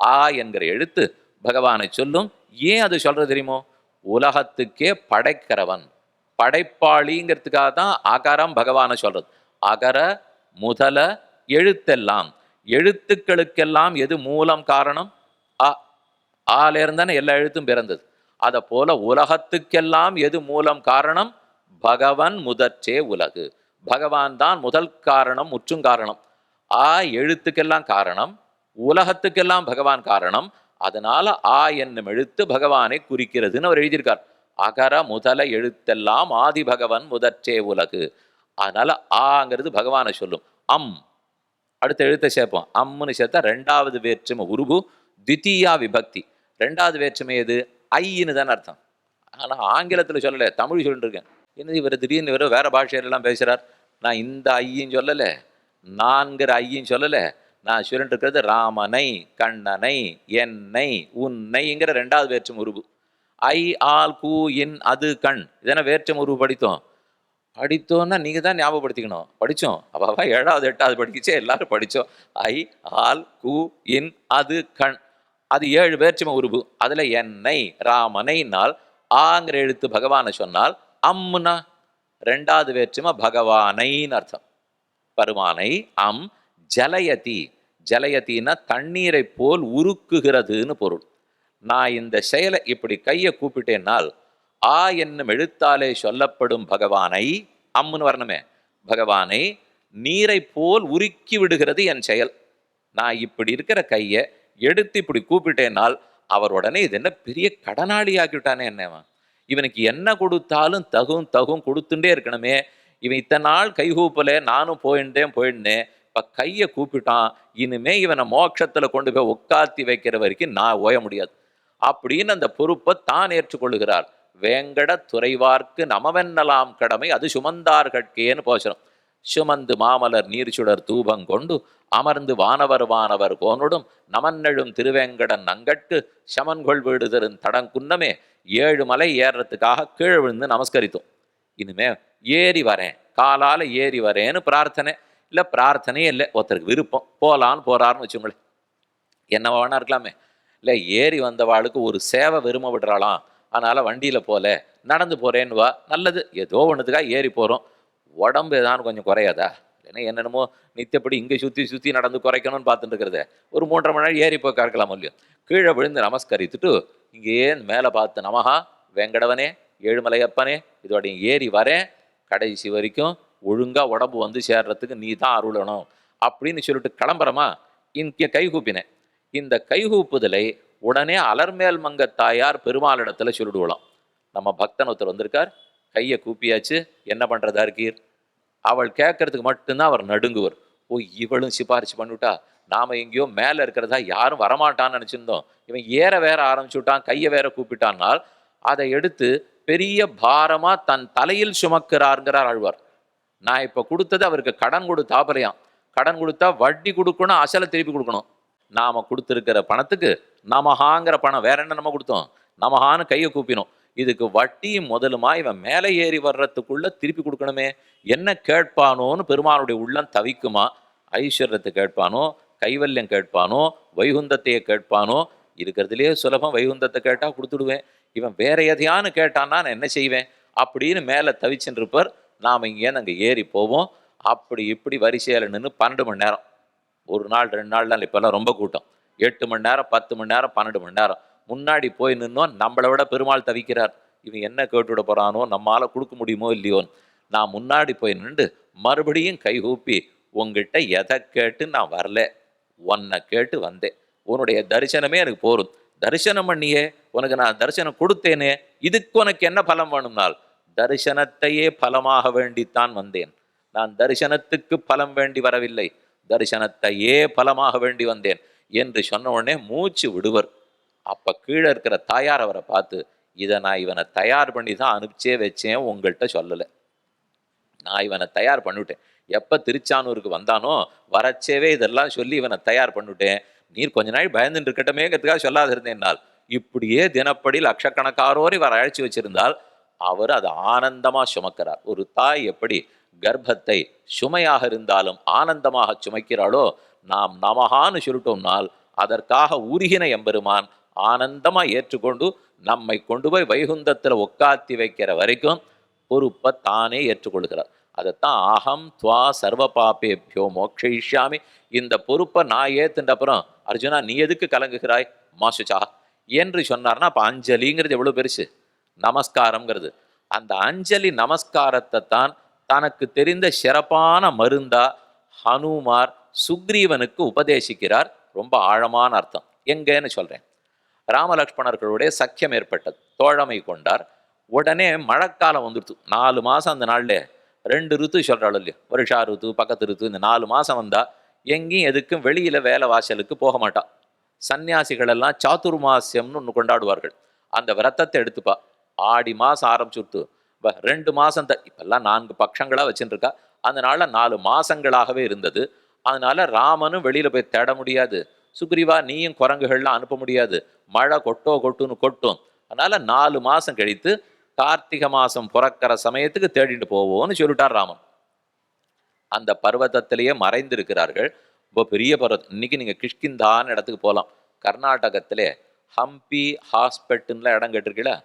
ஆ என்கிற எழுத்து பகவானை சொல்லும். ஏன் அது சொல்கிறது தெரியுமோ? உலகத்துக்கே படைக்கிறவன் படைப்பாளிங்கிறதுக்காக தான் ஆகாரம் பகவானை சொல்கிறது அகர முதல எழுத்தெல்லாம். எழுத்துக்களுக்கெல்லாம் எது மூலம் காரணம்? அ ஆலேருந்தானே எல்லா எழுத்தும் பிறந்தது. அதை போல உலகத்துக்கெல்லாம் எது மூலம் காரணம்? பகவன் முதற்றே உலகு. பகவான் தான் முதல் காரணம் முற்றும் காரணம். ஆ எழுத்துக்கெல்லாம் காரணம். உலகத்துக்கெல்லாம் பகவான் காரணம். அதனால ஆ என்னும் எழுத்து பகவானை குறிக்கிறதுன்னு அவர் எழுதியிருக்கார். அகர முதல எழுத்தெல்லாம் ஆதி பகவன் முதற்றே உலகு. அதனால ஆங்கிறது பகவானை சொல்லும். அம். அடுத்த எழுத்தை சேர்ப்போம். அம்முன்னு சேர்த்தா ரெண்டாவது வேற்றுமை உருபு தித்தியா விபக்தி. ரெண்டாவது வேற்றுமை எது? ஐன்னு தானே அர்த்தம். ஆனால் ஆங்கிலத்தில் சொல்லலை தமிழ் சொல்லிட்டு இருக்கேன் என்னது இவர் திடீர்னு இவர் வேற பாஷையிலலாம் பேசுகிறார் நான் இந்த ஐயின்னு சொல்லலை நான்கிற ஐயின்னு சொல்லலை நான் சொல்லிட்டு இருக்கிறது ராமனை கண்ணனை என்னை உன்னைங்கிற ரெண்டாவது வேற்றுமை உருவு ஐ ஆல் கூ இன் அது கண். இதென்ன வேற்றுமை உருவு படித்தோம்? படித்தோன்னா நீங்கள் தான் ஞாபகப்படுத்திக்கணும். படித்தோம். அப்பாவா ஏழாவது எட்டாவது படிக்கிச்சே எல்லாரும் படித்தோம். ஐ ஆல் கு இன் அது கண். அது ஏழு வேற்றுமை உருவு அதில் என்னை ராமனைனால் ஆங்கிற எழுத்து பகவானை சொன்னால் அம்முனா. ரெண்டாவது வேற்றுமை பகவானைன்னு அர்த்தம். பருமானை அம் ஜலயதி. ஜலயத்தின்னா தண்ணீரை போல் உருக்குகிறதுன்னு பொருள். நான் இந்த செயலை இப்படி கையை கூப்பிட்டேனால் ஆ என்னும் எழுத்தாலே சொல்லப்படும் பகவானை அம்முன்னு வரணுமே பகவானை நீரை போல் உருக்கி விடுகிறது என் செயல். நான் இப்படி இருக்கிற கையை எடுத்து இப்படி கூப்பிட்டேனால் அவர் உடனே இது என்ன பெரிய கடனாளி ஆக்கிவிட்டானே என்னவன் இவனுக்கு என்ன கொடுத்தாலும் தகும் தகும் கொடுத்துட்டே இருக்கணுமே. இவன் இத்தனை நாள் கைகூப்பலே நானும் போயிட்டேன் போயிட்டேன் அப்போ கையை கூப்பிட்டான் இனிமே இவனை மோட்சத்தில் கொண்டு போய் உட்காத்தி வைக்கிற வரைக்கும் நான் ஓய முடியாது. அப்படின்னு அந்த பொறுப்பை தான் ஏற்றுக்கொள்கிறார் வேங்கட துறைவார்க்கு நமவென்னலாம் கடமை அது சுமந்தார்கட்கேன்னு போச்சணும் சுமந்து மாமலர் நீர் சுடர் தூபங்கொண்டு அமர்ந்து வானவர் வானவர் கோனுடும் நமன்னெழும் திருவேங்கடன் நங்கட்டு சமன்கொள் வீடு தரும் தடங்குன்னமே ஏழு மலை ஏறுறதுக்காக கீழே விழுந்து நமஸ்கரித்தோம். இனிமே ஏறி வரேன் காலால ஏறி வரேன்னு பிரார்த்தனை. இல்லை பிரார்த்தனையே இல்லை. ஒருத்தருக்கு விருப்பம். போகலான்னு போகிறாருன்னு வச்சுங்களேன் என்ன வேணா இருக்கலாமே. இல்லை ஏறி வந்தவாளுக்கு ஒரு சேவை விரும்ப விடுறாளாம் அதனால் வண்டியில் போகல நடந்து போகிறேன்னு வா. நல்லது. ஏதோ ஒன்றுத்துக்காக ஏறி போகிறோம் உடம்பு ஏதாவது கொஞ்சம் குறையாதா? இல்லைன்னா என்னென்னமோ நித்தப்படி இங்கே சுற்றி சுற்றி நடந்து குறைக்கணும்னு பார்த்துட்டு இருக்கிறத. ஒரு மூன்றரை மணி நேரம் ஏறி போய் கறக்கலாம் இல்லையோ? கீழே விழுந்து நமஸ்கரித்துட்டு இங்கேயே மேலே பார்த்து நமஹா வெங்கடவனே ஏழுமலையப்பனே இதோடைய ஏறி வரேன். கடைசி வரைக்கும் ஒழுங்காக உடம்பு வந்து சேர்றதுக்கு நீ தான் அருளணும் அப்படின்னு சொல்லிட்டு கிளம்புறமா இங்கே கைகூப்பினேன் இந்த கைகூப்புதலை உடனே அலர்மேல் மங்க தாயார் பெருமாளிடத்துல சொல்லிடுவலாம். நம்ம பக்தன் ஒருத்தர் வந்திருக்கார் கையை கூப்பியாச்சு என்ன பண்ணுறதா இருக்கீர்? அவள் கேட்கறதுக்கு மட்டும்தான் அவர் நடுங்குவர். ஓ இவளும் சிபாரிசு பண்ணிவிட்டா? நாம் எங்கேயோ மேலே இருக்கிறதா யாரும் வரமாட்டான்னு நினச்சிருந்தோம். இவன் ஏற வேற ஆரம்பிச்சுட்டான் கையை வேற கூப்பிட்டான்னால் அதை எடுத்து பெரிய பாரமாக தன் தலையில் சுமக்கிறாருங்கிறார் ஆழ்வார். நான் இப்போ கொடுத்தது அவருக்கு கடன் கொடுத்தாப்பலையாம் கடன் கொடுத்தா வட்டி கொடுக்கணும் அசலை திருப்பி கொடுக்கணும். நாம கொடுத்துருக்கிற பணத்துக்கு நமஹாங்கிற பணம் வேற என்ன நம்ம கொடுத்தோம்? நமஹான்னு கையை கூப்பினோம் இதுக்கு வட்டியும் முதலுமா இவன் மேலே ஏறி வர்றதுக்குள்ள திருப்பி கொடுக்கணுமே. என்ன கேட்பானோன்னு பெருமானுடைய உள்ளம் தவிக்குமா? ஐஸ்வர்யத்தை கேட்பானோ? கைவல்யம் கேட்பானோ? வைகுந்தத்தையே கேட்பானோ? இருக்கிறதுலே சுலபம் வைகுந்தத்தை கேட்டால் கொடுத்துடுவேன். இவன் வேற எதையான்னு கேட்டான்னா நான் என்ன செய்வேன்? அப்படின்னு மேலே தவிச்சுன்னு நாம் இங்கேருந்து அங்கே ஏறி போவோம். அப்படி இப்படி வரிசையில் நின்று பன்னெண்டு மணி நேரம். ஒரு நாள் ரெண்டு நாள் தான் இப்போல்லாம் ரொம்ப கூட்டம். எட்டு மணி நேரம் பத்து மணி நேரம் பன்னெண்டு மணி நேரம். முன்னாடி போய் நின்னோம் நம்மளை விட பெருமாள் தவிக்கிறார். இவன் என்ன கேட்டுவிட போறானோ நம்மளால் கொடுக்க முடியுமோ இல்லையோன்னு. நான் முன்னாடி போய் நின்று மறுபடியும் கைகூப்பி உங்ககிட்ட எதை கேட்டு நான் வரல. உன்னை கேட்டு வந்தேன். உன்னுடைய தரிசனமே எனக்கு போரும் தரிசனம் பண்ணியே. உனக்கு நான் தரிசனம் கொடுத்தேனே. இதுக்கு உனக்கு என்ன பலம் வேணும்னால் தரிசனத்தையே பலமாக வேண்டித்தான் வந்தேன். நான் தரிசனத்துக்கு பலம் வேண்டி வரவில்லை. தரிசனத்தையே பலமாக வேண்டி வந்தேன் என்று சொன்ன உடனே மூச்சு விடுவர். அப்போ கீழே இருக்கிற தாயார் அவரை பார்த்து இதை நான் இவனை தயார் பண்ணி தான் அனுப்பிச்சே வச்சேன் உங்கள்கிட்ட சொல்லலை. நான் இவனை தயார் பண்ணிவிட்டேன் எப்போ திருச்சானூருக்கு வந்தானோ வரச்சேவே இதெல்லாம் சொல்லி இவனை தயார் பண்ணிவிட்டேன் நீர் கொஞ்ச நாள் பயந்துட்டு இருக்கட்டமேங்கிறதுக்காக சொல்லாதிருந்தேன் நாள். இப்படியே தினப்படி லட்சக்கணக்காரோர் இவர் அழைச்சி வச்சிருந்தால் அவர் அதை ஆனந்தமா சுமக்கிறார். ஒரு தாய் எப்படி கர்ப்பத்தை சுமையாக இருந்தாலும் ஆனந்தமாக சுமைக்கிறாளோ நாம் நமகான்னு சொல்லிட்டோம்னால் அதற்காக உருகின எம்பெருமான் ஆனந்தமா ஏற்றுக்கொண்டு நம்மை கொண்டு போய் வைகுந்தத்தில் உட்காத்தி வைக்கிற வரைக்கும் பொறுப்பை தானே ஏற்றுக்கொள்கிறார். அதைத்தான் அகம் துவா சர்வ பாப்பேபியோ மோக்ஷயிஷ்யாமி. இந்த பொறுப்பை நான் ஏத்துட்ட அப்புறம் அர்ஜுனா நீ எதுக்கு கலங்குகிறாய்? மாசுச்சா என்று சொன்னார்னா அப்போ அஞ்சலிங்கிறது எவ்வளவு பெருசு? நமஸ்காரம்ங்கிறது. அந்த அஞ்சலி நமஸ்காரத்தை தான் தனக்கு தெரிந்த சிறப்பான மருந்தா ஹனுமார் சுக்ரீவனுக்கு உபதேசிக்கிறார். ரொம்ப ஆழமான அர்த்தம். எங்கன்னு சொல்கிறேன் ராமலக்ஷ்மணர்களுடைய சக்கியம் ஏற்பட்டது. தோழமை கொண்டார். உடனே மழைக்காலம் வந்துடுத்து. நாலு மாதம் அந்த நாளில். ரெண்டு ருத்து சொல்கிறாள் இல்லையா? வருஷா ருத்து பக்கத்து ருத்து இந்த நாலு மாதம் வந்தால் எங்கேயும் எதுக்கும் வெளியில் வேலை வாசலுக்கு போக மாட்டான் சன்னியாசிகளெல்லாம் எல்லாம் ஒன்று கொண்டாடுவார்கள். அந்த விரத்தத்தை எடுத்துப்பா. ஆடி மாதம் ஆரம்பிச்சுட்டு இப்போ ரெண்டு மாதம் த இப்பெல்லாம் நான்கு பட்சங்களா வச்சுருக்கா அதனால் அதனால நாலு மாதங்களாகவே இருந்தது. அதனால் ராமனும் வெளியில் போய் தேட முடியாது. சுக்ரீவா நீயும் குரங்குகள்லாம் அனுப்ப முடியாது. மழை கொட்டோ கொட்டுன்னு கொட்டும். அதனால் நாலு மாதம் கழித்து கார்த்திகை மாதம் பிறக்கிற சமயத்துக்கு தேடிட்டு போவோம்னு சொல்லிட்டார் ராமன். அந்த பர்வதத்திலேயே மறைந்திருக்கிறார்கள். இப்போ பெரிய பர்வதம் இன்னைக்கு நீங்கள் கிஷ்கிந்தான்னு இடத்துக்கு போகலாம். கர்நாடகத்திலே ஹம்பி ஹாஸ்பெட்டுன்னுலாம் இடம் கேட்டிருக்கீங்களா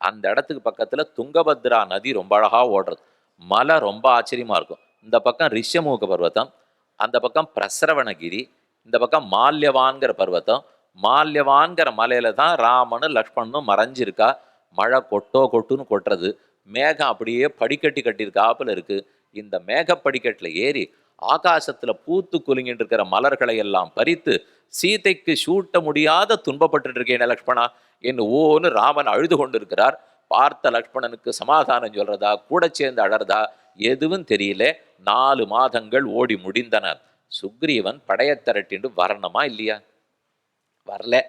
அந்த இடத்துக்கு பக்கத்தில் துங்கபத்ரா நதி ரொம்ப அழகாக ஓடுறது. மலை ரொம்ப ஆச்சரியமாக இருக்கும். இந்த பக்கம் ரிஷமுக பர்வத்தம் அந்த பக்கம் பிரசரவணகிரி இந்த பக்கம் மால்யவான்கிற பர்வத்தம் மால்யவான்கிற மலையில தான் ராமனும் லக்ஷ்மணனும் மறைஞ்சிருக்கா. மழை கொட்டோ கொட்டுன்னு கொட்டுறது. மேகம் அப்படியே படிக்கட்டி கட்டியிருக்காப்புல இருக்குது இந்த மேக படிக்கட்டில் ஏறி ஆகாசத்தில் பூத்து குலுங்கிட்டு இருக்கிற மலர்களை எல்லாம் பறித்து சீதைக்கு சூட்ட முடியாத துன்பப்பட்டு இருக்கேன் லக்ஷ்மணா? என் ஓன்னு ராமன் அழுது கொண்டிருக்கிறார். பார்த்த லக்ஷ்மணனுக்கு சமாதானம் சொல்றதா? கூட சேர்ந்து அழறதா? எதுவும் தெரியல. நாலு மாதங்கள் ஓடி முடிந்தன. சுக்ரீவன் படையை திரட்டிண்டு வரணுமா இல்லையா? வரல.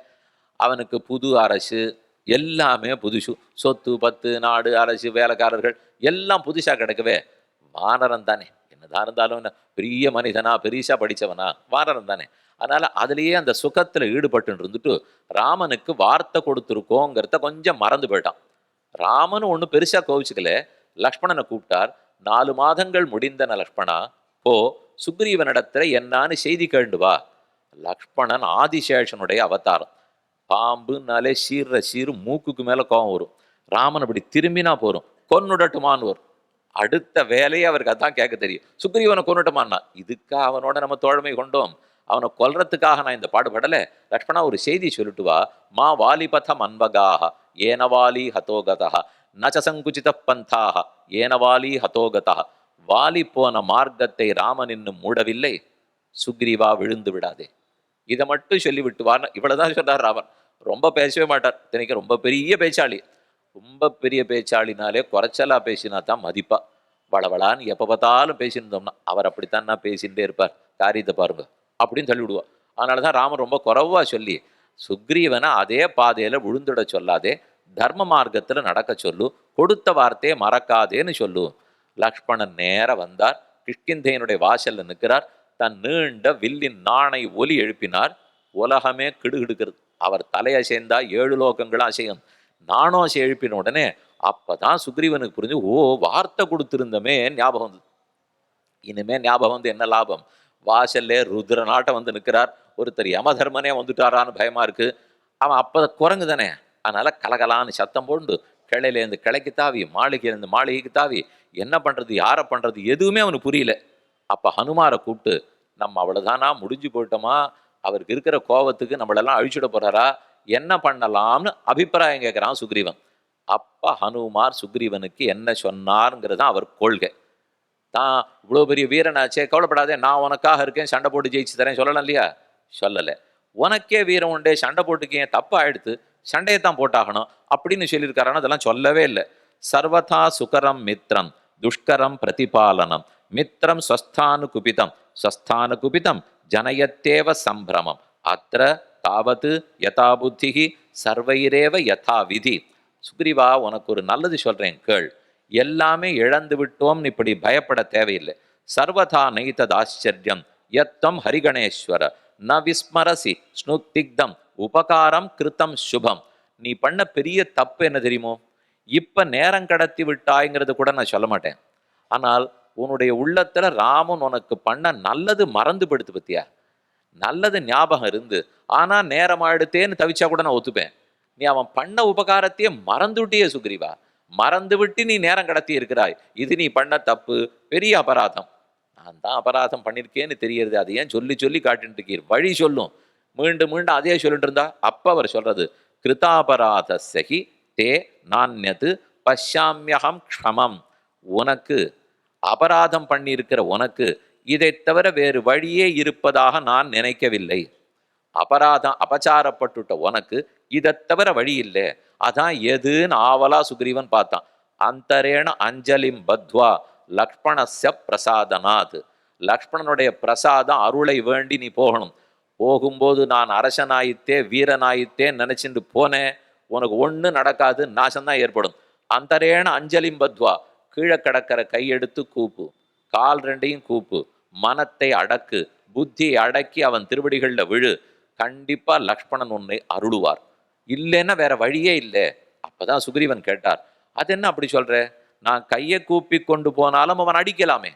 அவனுக்கு புது அரசு. எல்லாமே புதுசு. சொத்து பத்து நாடு அரசு வேலைக்காரர்கள். எல்லாம் புதுசா கிடக்கவே. வானரம் தானே. என்னதான் இருந்தாலும் என்ன பெரிய மனிதனா பெரிசா படிச்சவனா வாரணம் தானே. அதனால அதுலயே அந்த சுகத்துல ஈடுபட்டு இருந்துட்டு ராமனுக்கு வார்த்தை கொடுத்துருக்கோங்கிறத கொஞ்சம் மறந்து போயிட்டான். ராமன் ஒன்றும் பெருசா கோவிச்சுக்கல. லக்ஷ்மணனை கூப்பிட்டார். நாலு மாதங்கள் முடிந்தன லக்ஷ்மணா போ சுக்ரீவனிடத்துல என்னான்னு செய்தி கேண்டு வா. லக்ஷ்மணன் ஆதிசேஷனுடைய அவதாரம். பாம்புனாலே சீர்ற சீர் மூக்குக்கு மேல கோபம் வரும். ராமன் அப்படி திரும்பினா போகிறோம் கொன்னுடட்டுமான்னு வரும். அடுத்த வேலையை அவருக்கு அதான் கேட்க தெரியும். சுக்ரீவனை கொன்னுட்டமான்னா இதுக்காக அவனோட நம்ம தோழமை கொண்டோம். அவனை கொல்றதுக்காக நான் இந்த பாடுபடலை. லக்ஷ்மணா ஒரு செய்தி சொல்லிட்டு வா மா வாலிபத மன்வகாக ஏனவாலி ஹதோகதா நச்ச சங்குச்சித பந்தாக ஏனவாலி ஹதோகதா வாலி போன மார்க்கத்தை ராமன் இன்னும் மூடவில்லை. சுக்ரீவா விழுந்து விடாதே. இதை மட்டும் சொல்லி விட்டுவான்னு இவ்வளவுதான் சொன்னார் ராமன். ரொம்ப பேசவே மாட்டார். தினைக்கு ரொம்ப பெரிய பேச்சாளி. ரொம்ப பெரிய பேச்சாளினாலே குறைச்சலா பேசினா தான் மதிப்பா. வளவளான்னு எப்போ பார்த்தாலும் பேசியிருந்தோம்னா அவர் அப்படித்தான் நான் பேசிகிட்டே இருப்பார். காரியத்தை பாருங்க அப்படின்னு தள்ளி அதனால தான் ராமன் ரொம்ப குறைவா சொல்லி சுக்ரீவனை அதே பாதையில விழுந்துட சொல்லாதே தர்ம மார்க்கத்துல நடக்க சொல்லு கொடுத்த வார்த்தையை மறக்காதேன்னு சொல்லு. லக்ஷ்மணன் நேர வந்தார். கிஷ்கிந்தையனுடைய வாசல்ல நிற்கிறார் தன் நீண்ட வில்லின் நாணை ஒலி எழுப்பினார். உலகமே கிடுகிடுக்கிறது. அவர் தலையசைந்தா ஏழு லோகங்களும் அசையும். நானும் எழுப்பின உடனே அப்பதான் சுக்ரீவனுக்கு புரிஞ்சு ஓ வார்த்தை கொடுத்திருந்தமே ஞாபகம் வந்து இனிமே ஞாபகம் வந்து என்ன லாபம்? வாசல்லே ருத்ர நாட்டை வந்து நிற்கிறார். ஒருத்தர் யமதர்மனே வந்துட்டாரான்னு பயமா இருக்கு. அவன் அப்போ குரங்கு தானே. அதனால கலகலான்னு சத்தம் போண்டு கிளையிலேருந்து கிளைக்கு தாவி மாளிகையிலேருந்து மாளிகைக்கு தாவி என்ன பண்ணுறது யாரை பண்ணுறது எதுவுமே அவனுக்கு புரியல. அப்போ ஹனுமாரை கூப்பிட்டு நம்ம அவ்வளோதானா முடிஞ்சு போயிட்டோமா? அவருக்கு இருக்கிற கோபத்துக்கு நம்மளெல்லாம் அழிச்சுட போகிறாரா என்ன பண்ணலாம்னு அபிப்பிராயம் கேட்குறான் சுக்ரீவன். அப்போ ஹனுமார் சுக்ரீவனுக்கு என்ன சொன்னாருங்கிறது தான் அவர் கொள்கை. தான் இவ்வளோ பெரிய வீரனாச்சே கவலைப்படாதே நான் உனக்காக இருக்கேன் சண்டை போட்டு ஜெயிச்சு தரேன் சொல்லலாம் இல்லையா? சொல்லலை. உனக்கே வீரம் உண்டே சண்டை போட்டுக்கே தப்பாயிடுத்து சண்டையை தான் போட்டாகணும் அப்படின்னு சொல்லியிருக்காருன்னு அதெல்லாம் சொல்லவே இல்லை. சர்வதா சுகரம் மித்ரம் துஷ்கரம் பிரதிபாலனம் மித்ரம் ஸ்வஸ்தானு குபிதம் ஸ்வஸ்தானு குபிதம் ஜனயத்தேவ சம்பிரமம். அத்திர தாவத்து யதா புத்திகி சர்வைரேவ யதா விதி சுக்ரீவா உனக்கு ஒரு நல்லது சொல்றேன் கேள். எல்லாமே இழந்து விட்டோம்னு இப்படி பயப்பட தேவையில்லை. சர்வதா நைத்தது ஆச்சரியம். யத்தம் ஹரிகணேஸ்வர. ந விஸ்மரசி ஸ்னுத்திக்தம். உபகாரம் கிருத்தம் சுபம். நீ பண்ண பெரிய தப்பு என்ன தெரியுமோ? இப்ப நேரம் கடத்தி விட்டாய்ங்கிறது கூட நான் சொல்ல மாட்டேன். ஆனால் உன்னுடைய உள்ளத்துல ராமன் உனக்கு பண்ண நல்லது மறந்து படுத்து பத்தியா? நல்லது ஞாபகம் இருந்து ஆனா நேரமாயிடுத்தேன்னு தவிச்சா கூட நான் ஒத்துப்பேன். நீ அவன் பண்ண உபகாரத்தையே மறந்துவிட்டியே சுக்ரீவா. மறந்து விட்டு நீ நேரம் கடத்தி இருக்கிறாய். இது நீ பண்ண தப்பு. பெரிய அபராதம். நான் தான் அபராதம் பண்ணியிருக்கேன்னு தெரியறது அது ஏன் சொல்லி சொல்லி காட்டிட்டு இருக்கீர் வழி சொல்லும். மீண்டும் மீண்டும் அதே சொல்லிட்டு இருந்தா அப்போ அவர் சொல்றது கிருதாபராத சகி தே நான்யது பஷ்யாமியகம் க்ஷமம். உனக்கு அபராதம் பண்ணியிருக்கிற உனக்கு இதைத் தவிர வேறு வழியே இருப்பதாக நான் நினைக்கவில்லை. அபராதம் அபச்சாரப்பட்டுட்ட உனக்கு இதைத் தவிர வழி இல்லை. அதான் எதுன்னு ஆவலா சுக்ரீவன் பார்த்தான். அந்தரேண அஞ்சலிம் பத்வா லக்ஷ்மணச பிரசாதனாத். லக்ஷ்மணனுடைய பிரசாதம் அருளை வேண்டி நீ போகணும். போகும்போது நான் அரசனாயித்தே வீரனாயித்தே நினைச்சிட்டு போனேன். உனக்கு ஒன்று நடக்காது நாசம்தான் ஏற்படும். அந்தரேண அஞ்சலிம் பத்வா கீழே கிடக்கிற கையெடுத்து கூப்பு. கால் ரெண்டையும் கூப்பு. மனத்தை அடக்கு புத்தியை அடக்கி அவன் திருவடிகள்ல விழு. கண்டிப்பா லக்ஷ்மணன் உன்னை அருளுவார். இல்லைன்னா வேற வழியே இல்லை. அப்பதான் சுக்ரீவன் கேட்டார். அது என்ன அப்படி சொல்ற? நான் கையை கூப்பி கொண்டு போனாலும் அவன் அடிக்கலாமே.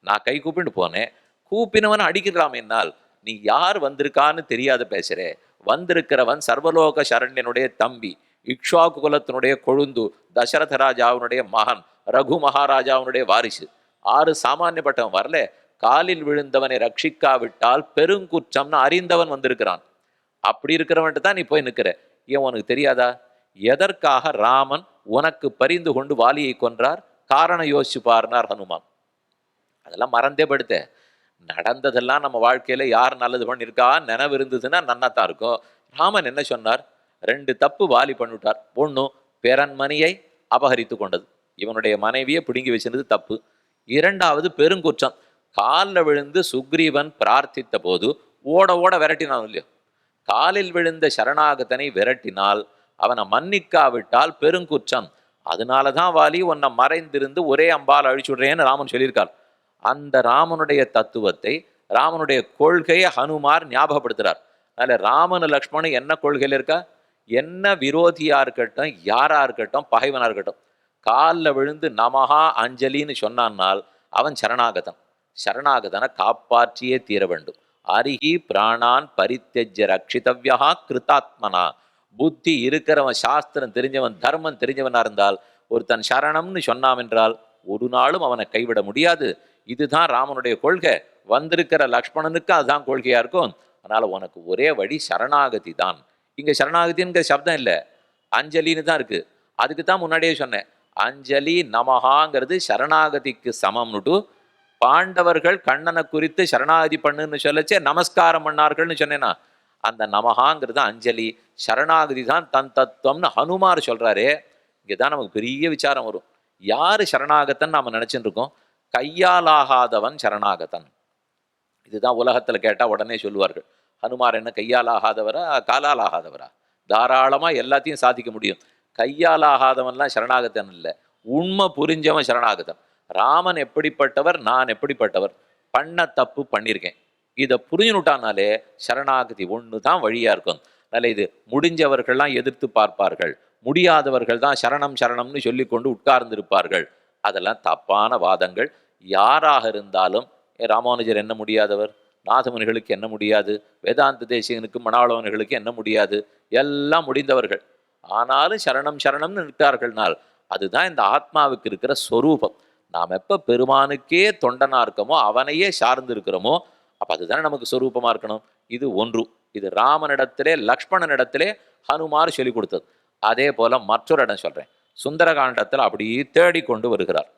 நான் கை கூப்பிட்டு போனேன். கூப்பினவன் அடிக்கலாமேனால் நீ யார் வந்திருக்கான்னு தெரியாத பேசுறே. வந்திருக்கிறவன் சர்வலோக சரண்யனுடைய தம்பி இக்ஷாக்கு குலத்தினுடைய கொழுந்து தசரத ராஜாவினுடைய மகன் ரகு மகாராஜாவினுடைய வாரிசு. ஆறு சாமானியப்பட்டவன் வரல. காலில் விழுந்தவனை ரட்சிக்காவிட்டால் பெருங்குற்றம்னு அறிந்தவன் வந்திருக்கிறான். அப்படி இருக்கிறவன்ட்டு தான் நீ போய் நிற்கிற ஏன் உனக்கு தெரியாதா? எதற்காக ராமன் உனக்கு பரிந்து கொண்டு வாலியை கொன்றார்? காரணம் யோசிச்சு பாருனார் ஹனுமான். அதெல்லாம் மறந்தே படுத்த. நடந்ததெல்லாம் நம்ம வாழ்க்கையில யார் நல்லது பண்ணியிருக்கா? நினைவு இருந்ததுன்னா நன்னாத்தான் இருக்கும். ராமன் என்ன சொன்னார்? ரெண்டு தப்பு வாலி பண்ணிவிட்டார். ஒண்ணு பெரன்மணியை அபகரித்து கொண்டது. இவனுடைய மனைவியை பிடுங்கி வச்சிருந்தது தப்பு. இரண்டாவது பெருங்குற்றம். காலில் விழுந்து சுக்ரீவன் பிரார்த்தித்த போது ஓட ஓட விரட்டினான் இல்லையோ? காலில் விழுந்த சரணாகதனை விரட்டினால் அவனை மன்னிக்காவிட்டால் பெருங்குற்றம் அதனால தான் வாலி உன்னை மறைந்திருந்து ஒரே அம்பால் அழிச்சுடுறேன்னு ராமன் சொல்லியிருக்கார். அந்த ராமனுடைய தத்துவத்தை ராமனுடைய கொள்கையை ஹனுமார் ஞாபகப்படுத்துறார். அதனால ராமன் லக்ஷ்மணன் என்ன கொள்கையில் இருக்கா? என்ன விரோதியா இருக்கட்டும் யாரா இருக்கட்டும் பகைவனா இருக்கட்டும். காலில் விழுந்து நமஹா அஞ்சலின்னு சொன்னான்னால் அவன் சரணாகதன். சரணாகதனை காப்பாற்றியே தீர வேண்டும். அருகி பிராணான் பரித்தெஜ ரக்ஷிதவ்யா கிருதாத்மனா புத்தி இருக்கிறவன் சாஸ்திரம் தெரிஞ்சவன் தர்மம் தெரிஞ்சவனா இருந்தால் ஒருத்தன் சரணம்னு சொன்னான் என்றால் ஒரு நாளும் அவனை கைவிட முடியாது. இதுதான் ராமனுடைய கொள்கை. வந்திருக்கிற லக்ஷ்மணனுக்கு அதுதான் கொள்கையா இருக்கும். அதனால உனக்கு ஒரே வழி சரணாகதி தான். இங்க சரணாகதிங்கிற சப்தம் இல்லை. அஞ்சலின்னு தான் இருக்கு. அதுக்கு தான் முன்னாடியே சொன்னேன். அஞ்சலி நமஹாங்கிறது சரணாகதிக்கு சமம்னுட்டு பாண்டவர்கள் கண்ணனை குறித்து சரணாகதி பண்ணுன்னு சொல்லச்சே நமஸ்காரம் பண்ணார்கள்னு சொன்னேன்னா அந்த நமகாங்கிறது அஞ்சலி சரணாகதி தான் தன் தத்துவம்னு ஹனுமார் சொல்றாரே. இங்கே தான் நமக்கு பெரிய விசாரம் வரும். யார் சரணாகத்தன் நாம் நினச்சிட்டு இருக்கோம்? கையாலாகாதவன் சரணாகதன். இதுதான் உலகத்துல கேட்டா உடனே சொல்லுவார்கள். ஹனுமார் என்ன கையால் ஆகாதவரா காலால் ஆகாதவரா தாராளமா எல்லாத்தையும் சாதிக்க முடியும். கையால் ஆகாதவன்லாம் சரணாகத்தன் இல்லை. உண்மை புரிஞ்சவன் சரணாகதன். ராமன் எப்படிப்பட்டவர் நான் எப்படிப்பட்டவர்? பண்ண தப்பு பண்ணியிருக்கேன் இதை புரிஞ்சுனுட்டானாலே சரணாகதி ஒன்று தான் வழியாக இருக்கும். நல்ல இது முடிஞ்சவர்கள்லாம் எதிர்த்து பார்ப்பார்கள். முடியாதவர்கள் தான் சரணம் சரணம்னு சொல்லி கொண்டு உட்கார்ந்திருப்பார்கள். அதெல்லாம் தப்பான வாதங்கள். யாராக இருந்தாலும் ராமானுஜர் என்ன முடியாதவர்? நாதமுனிகளுக்கு என்ன முடியாது? வேதாந்த தேசிகனுக்கு மணாளவனுகளுக்கு என்ன முடியாது? எல்லாம் முடிந்தவர்கள். ஆனாலும் சரணம் சரணம்னு நிற்கிறார்கள்னால் அதுதான் இந்த ஆத்மாவுக்கு இருக்கிற ஸ்வரூபம் நாம் எப்போ பெருமானுக்கே தொண்டனா இருக்கமோ அவனையே சார்ந்து இருக்கிறோமோ அப்போ அதுதானே நமக்கு சொரூபமாக இருக்கணும். இது ஒன்று. இது ராமனிடத்திலே லக்ஷ்மணனிடத்திலே ஹனுமார் சொல்லி கொடுத்தது. அதே போல மற்றொரு இடம் சொல்றேன். சுந்தரகாண்டத்தில் அப்படியே தேடிக்கொண்டு வருகிறார்.